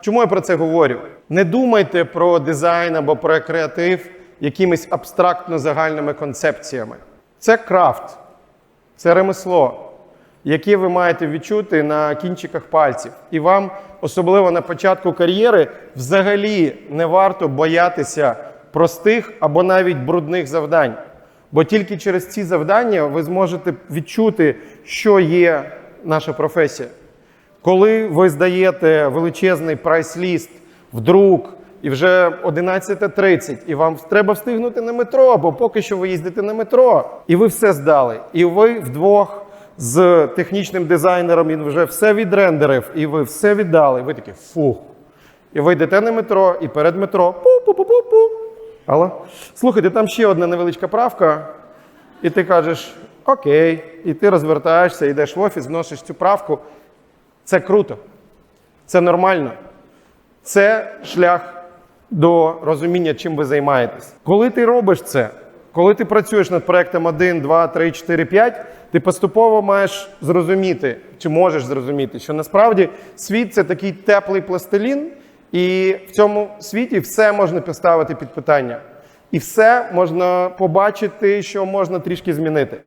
Чому я про це говорю? Не думайте про дизайн або про креатив якимись абстрактно загальними концепціями. Це крафт, це ремесло, яке ви маєте відчути на кінчиках пальців. І вам, особливо на початку кар'єри, взагалі не варто боятися простих або навіть брудних завдань. Бо тільки через ці завдання ви зможете відчути, що є наша професія. Коли ви здаєте величезний прайс-ліст в друк, і вже 11.30, і вам треба встигнути на метро, бо поки що ви їздите на метро, і ви все здали. І ви вдвох з технічним дизайнером він вже все відрендерив, і ви все віддали. Ви такі фух. І ви йдете на метро, і перед метро пу-пу-пу-пу-пу. Алло? Слухайте, там ще одна невеличка правка, і ти кажеш окей, і ти розвертаєшся, йдеш в офіс, вносиш цю правку. Це круто, це нормально. Це шлях до розуміння, чим ви займаєтесь. Коли ти робиш це, коли ти працюєш над проектом 1, 2, 3, 4, 5, ти поступово маєш зрозуміти, чи можеш зрозуміти, що насправді світ це такий теплий пластилін, і в цьому світі все можна поставити під питання. І все можна побачити, що можна трішки змінити.